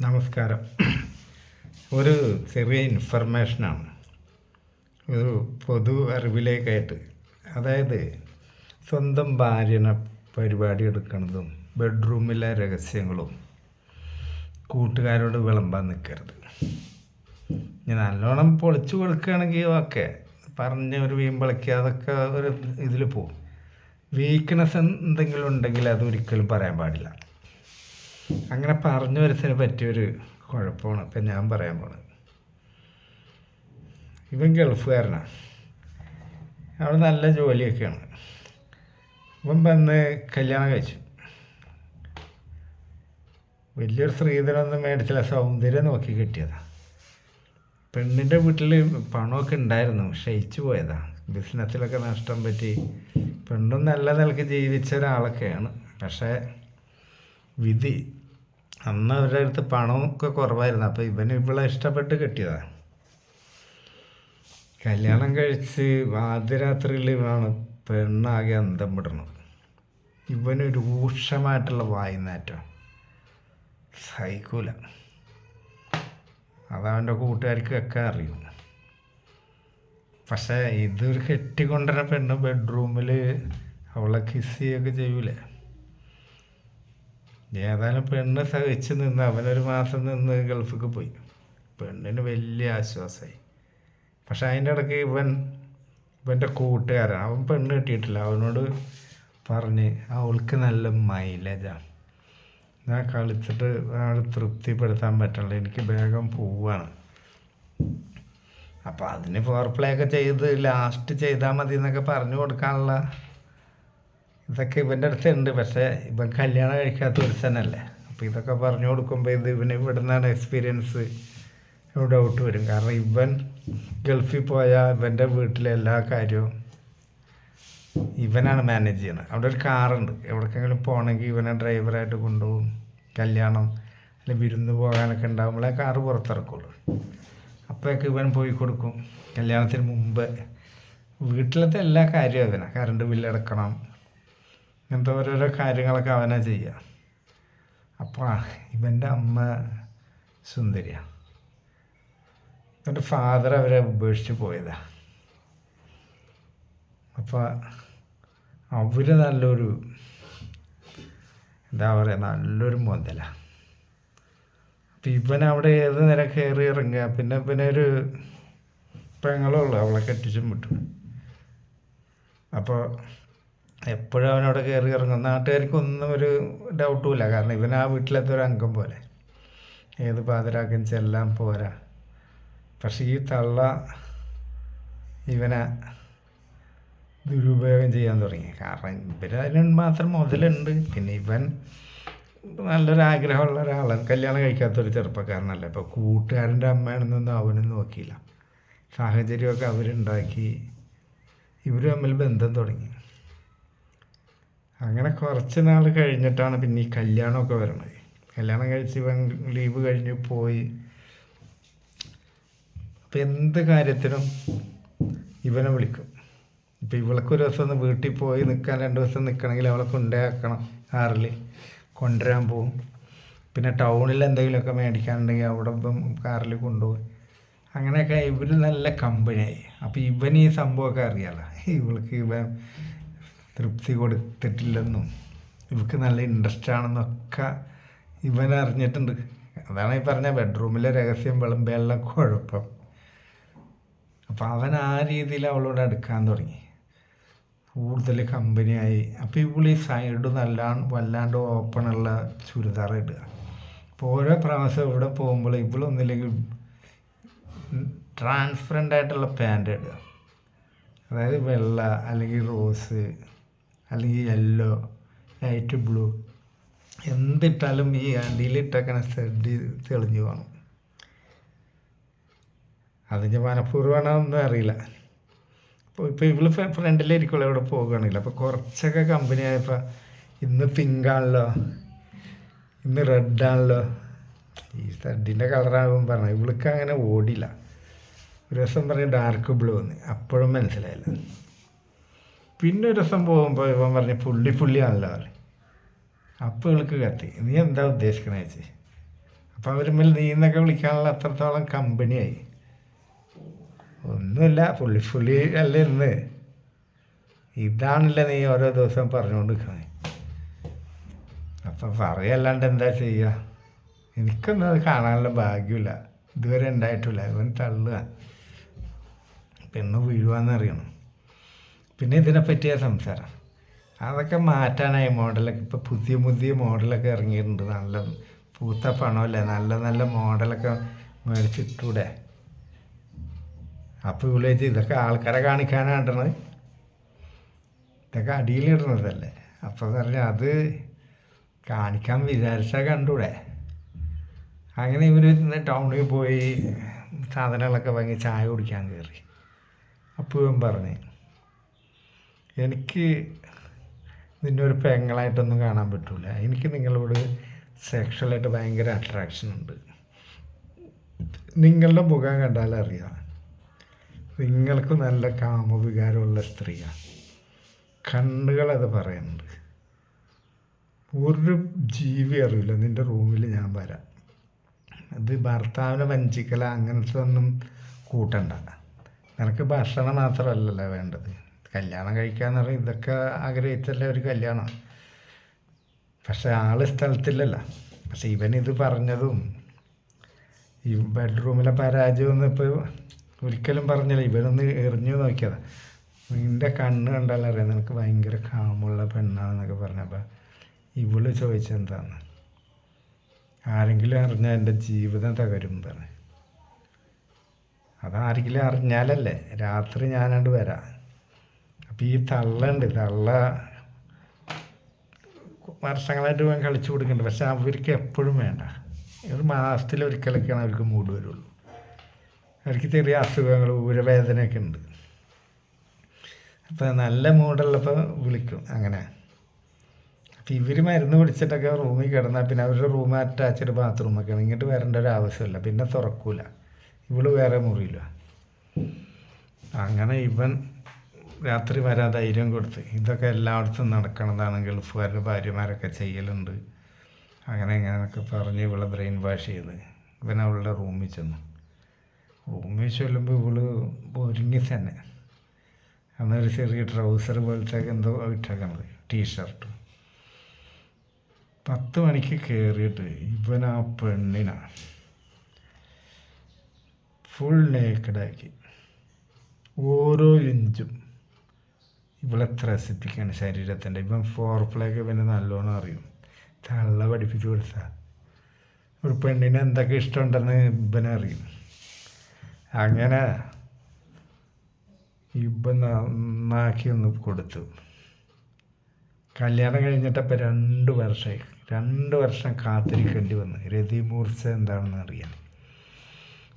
നമസ്കാരം. ഒരു ചെറിയ ഇൻഫർമേഷനാണ്. ഒരു പൊതു അറിവിലേക്കായിട്ട്. അതായത് സ്വന്തം ഭാര്യനെ പരിപാടി എടുക്കുന്നതും ബെഡ്റൂമിലെ രഹസ്യങ്ങളും കൂട്ടുകാരോട് വിളമ്പാൻ നിൽക്കരുത് ഞാൻ നല്ലോണം പൊളിച്ചു കൊടുക്കുകയാണെങ്കിൽ ഓക്കെ. പറഞ്ഞ ഒരു വീമ്പളിക്കുക അതൊക്കെ ഒരു ഇതിൽ പോവും. വീക്ക്നെസ് എന്തെങ്കിലും ഉണ്ടെങ്കിൽ അതൊരിക്കലും പറയാൻ പാടില്ല. അങ്ങനെ പറഞ്ഞു വരുന്നതിന് പറ്റിയൊരു കുഴപ്പമാണ്. ഇപ്പം ഞാൻ പറയാൻ പോണത്. ഇവൻ ഗൾഫുകാരനാണ് അവിടെ നല്ല ജോലിയൊക്കെയാണ്. ഇവൻ വന്ന് കല്യാണം കഴിച്ചു. വലിയൊരു സ്ത്രീധനൊന്നും മേടിച്ചില്ല. സൗന്ദര്യം നോക്കി കിട്ടിയതാ. പെണ്ണിന്റെ വീട്ടിൽ പണമൊക്കെ ഉണ്ടായിരുന്നു. ക്ഷയിച്ചു പോയതാ. ബിസിനസ്സിലൊക്കെ നഷ്ടം പറ്റി. പെണ്ണും നല്ല നിലയ്ക്ക് ജീവിച്ച ഒരാളൊക്കെയാണ്. പക്ഷേ വിധി അന്ന് അവരുടെ അടുത്ത് പണമൊക്കെ കുറവായിരുന്നു. അപ്പോൾ ഇവന് ഇവളെ ഇഷ്ടപ്പെട്ട് കെട്ടിയതാണ് കല്യാണം കഴിച്ച് ആദ്യരാത്രിയിൽ ഇവനാണ് പെണ്ണാകെ അന്തം വിടണത്. ഇവന് രൂക്ഷമായിട്ടുള്ള വായുനാറ്റം. സഹിക്കൂല. അതവന്റെ കൂട്ടുകാർക്കൊക്കെ അറിയും. പക്ഷേ ഇതൊരു കെട്ടിക്കൊണ്ടുവരുന്ന പെണ്ണ് ബെഡ്റൂമിൽ അവളെ കിസ് ചെയ്യുകയൊക്കെ ചെയ്യൂലേ? ഏതായാലും പെണ്ണ് സഹിച്ച് നിന്ന് അവനൊരു മാസം നിന്ന് ഗൾഫിക്ക് പോയി. പെണ്ണിന് വലിയ ആശ്വാസമായി പക്ഷെ അതിന്റെ ഇടയ്ക്ക് ഇവൻ ഇവന്റെ കൂട്ടുകാരൻ അവൻ പെണ്ണ് കിട്ടിയിട്ടില്ല. അവനോട് പറഞ്ഞ് അവൾക്ക് നല്ല മൈലേജാണ് ഞാൻ കളിച്ചിട്ട് ആൾ തൃപ്തിപ്പെടുത്താൻ പറ്റില്ല എനിക്ക് വേഗം പോവാണ്. അപ്പോൾ അതിന് ഫോർ പ്ലേ ഒക്കെ ചെയ്ത് ലാസ്റ്റ് ചെയ്താൽ മതി എന്നൊക്കെ പറഞ്ഞു കൊടുക്കാനുള്ള ഇതൊക്കെ ഇവന്റെ അടുത്തുണ്ട്. പക്ഷേ ഇവൻ കല്യാണം കഴിക്കാത്ത ഒരുത്തനല്ലേ അപ്പോൾ ഇതൊക്കെ പറഞ്ഞു കൊടുക്കുമ്പോൾ ഇത് ഇവന് ഇവിടുന്നാണ് എക്സ്പീരിയൻസ് ഡൗട്ട് വരും. കാരണം ഇവൻ ഗൾഫിൽ പോയ ഇവന്റെ വീട്ടിലെ എല്ലാ കാര്യവും ഇവനാണ് മാനേജ് ചെയ്യുന്നത്. അവിടെ ഒരു കാറുണ്ട് എവിടേക്കെങ്കിലും പോകണമെങ്കിൽ ഇവനെ ഡ്രൈവറായിട്ട് കൊണ്ടുപോകും. കല്യാണം അല്ലെങ്കിൽ വിരുന്ന് പോകാനൊക്കെ ഉണ്ടാകുമ്പോഴേ കാറ് പുറത്തിറക്കുള്ളൂ. അപ്പോഴൊക്കെ ഇവൻ പോയി കൊടുക്കും. കല്യാണത്തിന് മുമ്പ്. വീട്ടിലത്തെ എല്ലാ കാര്യവും അതിനാണ് കറണ്ട് ബില്ലടക്കണം ഇങ്ങനത്തെ ഓരോരോ കാര്യങ്ങളൊക്കെ അവനാ ചെയ്യുക അപ്പോൾ ഇവന്റെ അമ്മ സുന്ദരിയാണ് ഇവന്റെ ഫാദർ അവരെ ഉപേക്ഷിച്ച് പോയതാ. അപ്പോൾ അവർ നല്ലൊരു എന്താ പറയുക നല്ലൊരു മുതല അപ്പം ഇവൻ അവിടെ ഏത് നേരം കയറി ഇറങ്ങുക പിന്നെ പിന്നെ ഒരു പെങ്ങളുള്ളൂ അവളെ കെട്ടിച്ചും വിട്ടു. അപ്പോൾ എപ്പോഴും അവനവിടെ കയറി ഇറങ്ങും. നാട്ടുകാർക്കൊന്നും ഒരു ഡൗട്ടും ഇല്ല. കാരണം ഇവൻ ആ വീട്ടിലത്തെ ഒരു അംഗം പോലെ. ഏത് പാതിരാക്കും ചെല്ലാം പോരാ. പക്ഷെ ഈ തള്ള ഇവനെ ദുരുപയോഗം ചെയ്യാൻ തുടങ്ങി. കാരണം ഇവരതിന് മാത്രം മുതലുണ്ട്. പിന്നെ ഇവൻ നല്ലൊരാഗ്രഹമുള്ള ഒരാളാണ്. കല്യാണം കഴിക്കാത്തൊരു ചെറുപ്പക്കാരനല്ല. ഇപ്പോൾ കൂട്ടുകാരന്റെ അമ്മയാണെന്നൊന്നും അവനും നോക്കിയില്ല. സാഹചര്യമൊക്കെ അവരുണ്ടാക്കി. ഇവർ തമ്മിൽ ബന്ധം തുടങ്ങി. അങ്ങനെ കുറച്ച് നാൾ കഴിഞ്ഞിട്ടാണ് പിന്നെ ഈ കല്യാണമൊക്കെ വരണത് കല്യാണം കഴിച്ച് ഇവൻ ലീവ് കഴിഞ്ഞ് പോയി. അപ്പം എന്ത് കാര്യത്തിനും ഇവനെ വിളിക്കും. ഇപ്പം ഇവൾക്ക് ഒരു ദിവസം ഒന്ന് വീട്ടിൽ പോയി നിൽക്കാൻ രണ്ട് ദിവസം നിൽക്കണമെങ്കിൽ അവളെ കൊണ്ടുപോയാക്കണം കാറിൽ കൊണ്ടുവരാൻ പോവും. പിന്നെ ടൗണിൽ എന്തെങ്കിലുമൊക്കെ മേടിക്കാനുണ്ടെങ്കിൽ അവിടെ ഇപ്പം കാറിൽ കൊണ്ടുപോയി. അങ്ങനെയൊക്കെ ഇവർ നല്ല കമ്പനിയായി അപ്പോൾ ഇവൻ ഈ സംഭവമൊക്കെ അറിയാലോ. ഇവൾക്ക് ഇവൻ തൃപ്തി കൊടുത്തിട്ടില്ലെന്നും ഇവർക്ക് നല്ല ഇൻട്രസ്റ്റ് ആണെന്നൊക്കെ ഇവൻ അറിഞ്ഞിട്ടുണ്ട്. അതാണ് ഈ പറഞ്ഞ ബെഡ്റൂമിലെ രഹസ്യം വിളമ്പയുള്ള കുഴപ്പം. അപ്പോൾ അവൻ ആ രീതിയിൽ അവളോട് അടുക്കാൻ തുടങ്ങി. കൂടുതൽ കമ്പനിയായി അപ്പോൾ ഈ സൈഡ് നല്ല വല്ലാണ്ട് ഓപ്പണുള്ള ചുരിദാർ ഇടുക. അപ്പോൾ ഓരോ പ്രാവശ്യം ഇവിടെ പോകുമ്പോൾ ഇവളൊന്നില്ലെങ്കിൽ ട്രാൻസ്പെറന്റ് ആയിട്ടുള്ള പാന്റ് ഇടുക. അതായത് വെള്ള അല്ലെങ്കിൽ റോസ് അല്ലെങ്കിൽ യെല്ലോ ലൈറ്റ് ബ്ലൂ എന്തിട്ടാലും ഈ അടിയിലിട്ടേക്കണ സെഡ് തെളിഞ്ഞു കാണും അതിന്റെ മനഃപൂർവമാണോ ഒന്നും അറിയില്ല. അപ്പോൾ ഇപ്പോൾ ഇവൾ ഫ്രണ്ടിലിരിക്കുള്ളൂ ഇവിടെ പോകുകയാണെങ്കിൽ അപ്പോൾ കുറച്ചൊക്കെ കമ്പനി ആയപ്പോൾ ഇന്ന് പിങ്ക് ആണല്ലോ ഇന്ന് റെഡ് ആണല്ലോ. ഈ സെഡിന്റെ കളറാകും പറഞ്ഞു ഇവൾക്ക് അങ്ങനെ ഓടില്ല. ഒരു ദിവസം പറയും ഡാർക്ക് ബ്ലൂ എന്ന്. അപ്പോഴും മനസ്സിലായില്ല. പിന്നെ ഒരു ദിവസം പോകുമ്പോൾ ഇവൻ പറഞ്ഞു പുള്ളി പുള്ളിയാണല്ലോ പറഞ്ഞു. അപ്പോൾ ഇവൾക്ക് കത്തി. നീ എന്താ ഉദ്ദേശിക്കണേ ചേച്ചി? അപ്പോൾ നീ എന്നൊക്കെ വിളിക്കാനുള്ള അത്രത്തോളം കമ്പനിയായി. ഒന്നുമില്ല പുള്ളി പുള്ളി അല്ലേ ഇന്ന്. ഇതാണല്ലേ നീ ഓരോ ദിവസവും പറഞ്ഞുകൊണ്ട് നിൽക്കുന്നത് അപ്പം പറയല്ലാണ്ട് എന്താ ചെയ്യുക എനിക്കൊന്നും അത് കാണാനുള്ള ഭാഗ്യമില്ല. ഇതുവരെ ഉണ്ടായിട്ടില്ല. ഇവൻ തള്ളുക. പെണ്ണ് വീഴുവാന്നറിയണം. പിന്നെ ഇതിനെ പറ്റിയ സംസാരം. അതൊക്കെ മാറ്റാനായി മോഡലൊക്കെ. ഇപ്പോൾ പുതിയ പുതിയ മോഡലൊക്കെ ഇറങ്ങിയിട്ടുണ്ട്. നല്ല പൂത്ത പണമല്ലേ? നല്ല നല്ല മോഡലൊക്കെ മേടിച്ചിട്ടൂടെ? അപ്പോൾ വിളിച്ച് ഇതൊക്കെ ആൾക്കാരെ കാണിക്കാനാണ് ഇതൊക്കെ അടിയിലിടുന്നതല്ലേ? അപ്പോൾ പറഞ്ഞ അത് കാണിക്കാൻ വിചാരിച്ചാൽ കണ്ടൂടെ? അങ്ങനെ ഇവർ ടൗണിൽ പോയി സാധനങ്ങളൊക്കെ വാങ്ങി ചായ കുടിക്കാൻ കയറി അപ്പോൾ പറഞ്ഞു എനിക്ക് നിന്നെ ഒരു പെങ്ങളായിട്ടൊന്നും കാണാൻ പറ്റില്ല എനിക്ക് നിങ്ങളോട് സെക്ഷലായിട്ട് ഭയങ്കര അട്രാക്ഷൻ ഉണ്ട്. നിങ്ങളുടെ മുഖം കണ്ടാൽ അറിയാം. നിങ്ങൾക്ക് നല്ല കാമവികാരമുള്ള സ്ത്രീയാണ് കണ്ണുകളത് പറയുന്നുണ്ട്. ഒരു ജീവി അറിയില്ല. നിന്റെ റൂമിൽ ഞാൻ വരാം. അത് ഭർത്താവിനെ വഞ്ചിക്കല. അങ്ങനത്തെ ഒന്നും കൂട്ടണ്ട. നിനക്ക് ഭക്ഷണം മാത്രമല്ലല്ലോ വേണ്ടത്. കല്യാണം കഴിക്കാന്ന് പറഞ്ഞാൽ ഇതൊക്കെ ആഗ്രഹിച്ചല്ല ഒരു കല്യാണം. പക്ഷെ ആൾ സ്ഥലത്തില്ലല്ല. പക്ഷെ ഇവൻ ഇത് പറഞ്ഞതും ഈ ബെഡ്റൂമിലെ പരാജയമൊന്നും ഇപ്പോൾ ഒരിക്കലും പറഞ്ഞില്ല. ഇവനൊന്ന് എറിഞ്ഞു നോക്കിയതാ. നിന്റെ കണ്ണ് കണ്ടാലറിയാം നിനക്ക് ഭയങ്കര കാമുള്ള പെണ്ണാണെന്നൊക്കെ പറഞ്ഞപ്പോൾ ഇവൾ ചോദിച്ചെന്താണ് ആരെങ്കിലും അറിഞ്ഞാൽ എന്റെ ജീവിതം തകരും പറഞ്ഞു. അതാരെങ്കിലും അറിഞ്ഞാലല്ലേ രാത്രി ഞാനങ്ങോട്ട് വരാം. അപ്പം ഈ തള്ളുണ്ട് തള്ള. വർഷങ്ങളായിട്ട് ഞാൻ കളിച്ചു കൊടുക്കുന്നുണ്ട് പക്ഷെ അവർക്ക് എപ്പോഴും വേണ്ട. ഒരു മാസത്തിൽ ഒരിക്കലൊക്കെയാണ് അവർക്ക് മൂട് വരുള്ളൂ. അവർക്ക് ചെറിയ അസുഖങ്ങൾ ഊരവേദനയൊക്കെ ഉണ്ട്. അപ്പോൾ നല്ല മൂടുള്ളപ്പോൾ വിളിക്കും അങ്ങനെ. അപ്പം ഇവർ മരുന്ന് പിടിച്ചിട്ടൊക്കെ റൂമിൽ കിടന്നാൽ പിന്നെ അവരുടെ റൂം അറ്റാച്ച്ഡ് ബാത്റൂമൊക്കെയാണ്. ഇങ്ങോട്ട് വരേണ്ട ഒരു ആവശ്യമില്ല. പിന്നെ തുറക്കൂല. ഇവൾ വേറെ മുറിയില്ല അങ്ങനെ ഇവൻ രാത്രി വരാൻ ധൈര്യം കൊടുത്ത്. ഇതൊക്കെ എല്ലായിടത്തും നടക്കണതാണ് ഗൾഫുകാരുടെ ഭാര്യമാരൊക്കെ ചെയ്യലുണ്ട്. അങ്ങനെ ഇങ്ങനെയൊക്കെ പറഞ്ഞ് ഇവളെ ബ്രെയിൻ വാഷ് ചെയ്ത് ഇവൻ അവളുടെ റൂമിൽ ചെന്നു. റൂമിൽ ചെല്ലുമ്പോൾ ഇവൾ ഒരുങ്ങി തന്നെ അന്നൊരു ചെറിയ ട്രൗസർ പോലത്തെ എന്തോ ഇട്ടേക്കണത് ടീഷർട്ട്. പത്ത് മണിക്ക് കയറിയിട്ട് ഇവൻ ആ പെണ്ണിനാ ഫുൾ നേക്കഡാക്കി ഓരോ ഇഞ്ചും. ഇവളെ ത്രസിപ്പിക്കുകയാണ് ശരീരത്തിന്റെ? ഇപ്പം ഫോർ പ്ലേക്ക് പിന്നെ നല്ലോണം അറിയും. തള്ള പഠിപ്പിച്ചു കൊടുത്താൽ ഒരു പെണ്ണിന് എന്തൊക്കെ ഇഷ്ടമുണ്ടെന്ന് ഇവനറിയും അങ്ങനെ ഇപ്പം നന്നാക്കി ഒന്ന് കൊടുത്തു. കല്യാണം കഴിഞ്ഞിട്ടപ്പോൾ രണ്ട് വർഷമായി. രണ്ട് വർഷം കാത്തിരിക്കേണ്ടി വന്നു. രതിമൂർച്ച എന്താണെന്ന് അറിയാം.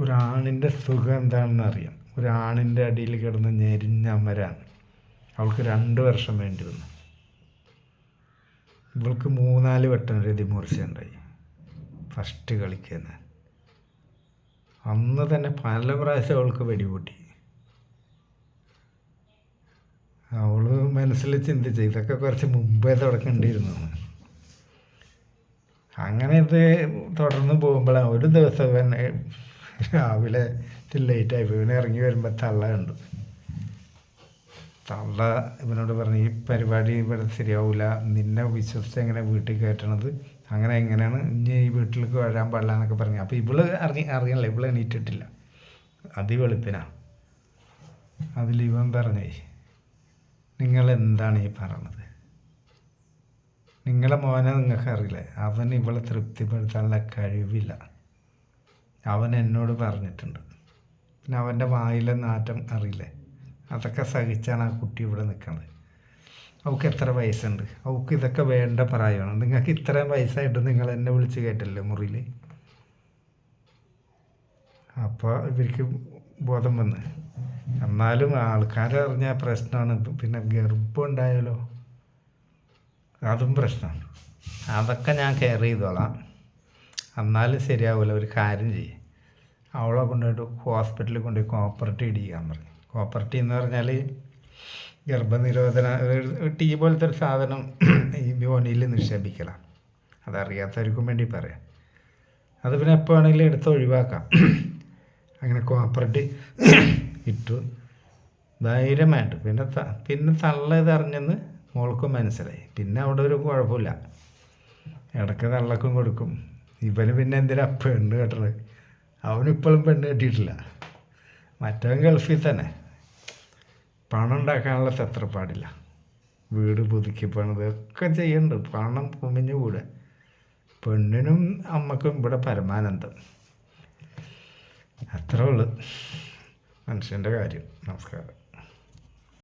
ഒരാണിന്റെ സുഖം എന്താണെന്ന് അറിയാം. ഒരാണിന്റെ അടിയിൽ കിടന്ന് ഞെരിഞ്ഞമരാൻ അവൾക്ക് രണ്ട് വർഷം വേണ്ടി വന്നു ഇവൾക്ക് മൂന്നാൽ വട്ടം രതിമൂർച്ച ഉണ്ടായി ഫസ്റ്റ് കളിക്കുന്ന. അന്ന് തന്നെ പല പ്രാവശ്യം അവൾക്ക് വെടിപൊട്ടി. അവൾ മനസ്സിൽ ചിന്തിച്ച് ഇതൊക്കെ കുറച്ച് മുമ്പേ തുടക്കേണ്ടിയിരുന്നു അങ്ങനെ ഇത് തുടർന്ന് പോകുമ്പോഴാണ് ഒരു ദിവസം തന്നെ രാവിലെ ലേറ്റായി ഇവനെ ഇറങ്ങി വരുമ്പോൾ തള്ള കണ്ടു. തള്ള ഇവനോട് പറഞ്ഞു ഈ പരിപാടി ഇവിടെ ശരിയാവില്ല നിന്നെ വിശ്വസിച്ച് എങ്ങനെ വീട്ടിൽ കയറ്റണത്? അങ്ങനെ എങ്ങനെയാണ് ഇനി ഈ വീട്ടിലേക്ക് വരാൻ പാടില്ല എന്നൊക്കെ പറഞ്ഞു. അപ്പോൾ ഇവൾ അറിഞ്ഞ അറിയണല്ലോ ഇവൾ എണീറ്റിട്ടില്ല. അതിവെളുപ്പിനാ അതിൽ ഇവൻ പറഞ്ഞേ നിങ്ങൾ എന്താണ് ഈ പറയണത് നിങ്ങളെ മോനെ നിങ്ങൾക്ക് അറിയില്ലേ? അവൻ ഇവളെ തൃപ്തിപ്പെടുത്താനുള്ള കഴിവില്ല. അവൻ എന്നോട് പറഞ്ഞിട്ടുണ്ട്. പിന്നെ അവന്റെ വായിലെ നാറ്റം അറിയില്ലേ? അതൊക്കെ സഹിച്ചാണ് ആ കുട്ടി ഇവിടെ നിൽക്കുന്നത് അവൾക്ക് എത്ര വയസ്സുണ്ട്? അവൾക്ക് ഇതൊക്കെ വേണ്ട പ്രായമാണ്. നിങ്ങൾക്ക് ഇത്രയും വയസ്സായിട്ട് നിങ്ങൾ എന്നെ വിളിച്ച് കേട്ടല്ലേ മുറിയിൽ അപ്പോൾ ഇവർക്ക് ബോധം വന്ന്. എന്നാലും ആൾക്കാരറിഞ്ഞ പ്രശ്നമാണ്. പിന്നെ ഗർഭം ഉണ്ടായാലോ? അതും പ്രശ്നമാണ്. അതൊക്കെ ഞാൻ കെയർ ചെയ്തോളാം. എന്നാലും ശരിയാവില്ല ഒരു കാര്യം ചെയ്യും. അവളെ കൊണ്ടുപോയിട്ട് ഹോസ്പിറ്റലിൽ കൊണ്ടുപോയി കോപ്പറേറ്റീവ് ഇടിക്കാൻ പറഞ്ഞു കോപ്പറേറ്റീവ് എന്ന് പറഞ്ഞാൽ ഗർഭനിരോധന ടീ പോലത്തെ ഒരു സാധനം ഈ യോനിയിൽ നിക്ഷേപിക്കലാണ്. അതറിയാത്തവർക്കും വേണ്ടി പറയാം. അത് പിന്നെ എപ്പോൾ വേണമെങ്കിലും എടുത്ത് ഒഴിവാക്കാം. അങ്ങനെ കോപ്പറേറ്റ് ഇട്ടു. ധൈര്യമായിട്ട് പിന്നെ പിന്നെ തള്ള ഇതറിഞ്ഞെന്ന് മോൾക്കും മനസ്സിലായി. പിന്നെ അവിടെ ഒരു കുഴപ്പമില്ല. ഇടയ്ക്ക് തള്ളക്കും കൊടുക്കും. ഇവന് പിന്നെ എന്തിനാ പെണ്ണ് കെട്ടണത്? അവനിപ്പോഴും പെണ്ണ് കെട്ടിയിട്ടില്ല. മറ്റവൻ ഗൾഫിൽ തന്നെ. പണം ഉണ്ടാക്കാനുള്ള തത്രപ്പാടില്ല വീട് പുതുക്കി പണിത് ഒക്കെ ചെയ്യുന്നുണ്ട് പണം കുമിഞ്ഞു കൂടെ. പെണ്ണിനും അമ്മക്കും ഇവിടെ പരമാനന്ദം. അത്രേ ഉള്ളു. മനുഷ്യന്റെ കാര്യം. നമസ്കാരം.